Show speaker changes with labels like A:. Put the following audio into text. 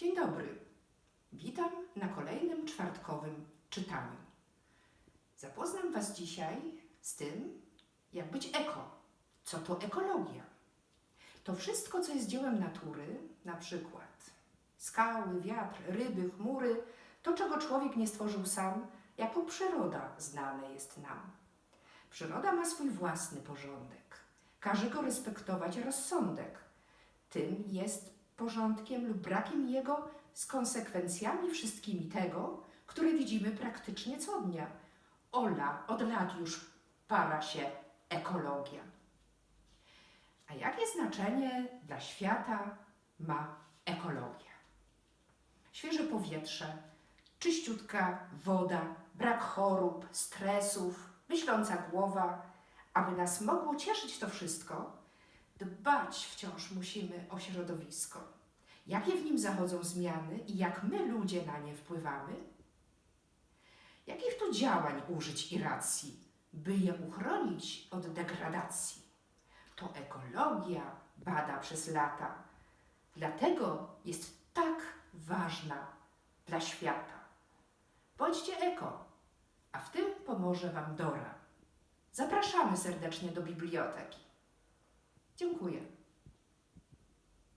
A: Dzień dobry. Witam na kolejnym czwartkowym czytaniu. Zapoznam Was dzisiaj z tym, jak być eko. Co to ekologia? To wszystko, co jest dziełem natury, na przykład skały, wiatr, ryby, chmury, to, czego człowiek nie stworzył sam, jako przyroda znane jest nam. Przyroda ma swój własny porządek. Każe go respektować rozsądek. Tym jest porządkiem lub brakiem jego z konsekwencjami wszystkimi tego, które widzimy praktycznie co dnia. Ola od lat już para się ekologia. A jakie znaczenie dla świata ma ekologia? Świeże powietrze, czyściutka woda, brak chorób, stresów, myśląca głowa. Aby nas mogło cieszyć to wszystko, dbać wciąż musimy o środowisko. Jakie w nim zachodzą zmiany i jak my, ludzie, na nie wpływamy? Jakich tu działań użyć i racji, by je uchronić od degradacji? To ekologia bada przez lata, dlatego jest tak ważna dla świata. Bądźcie eko, a w tym pomoże Wam Dora. Zapraszamy serdecznie do biblioteki. Dziękuję.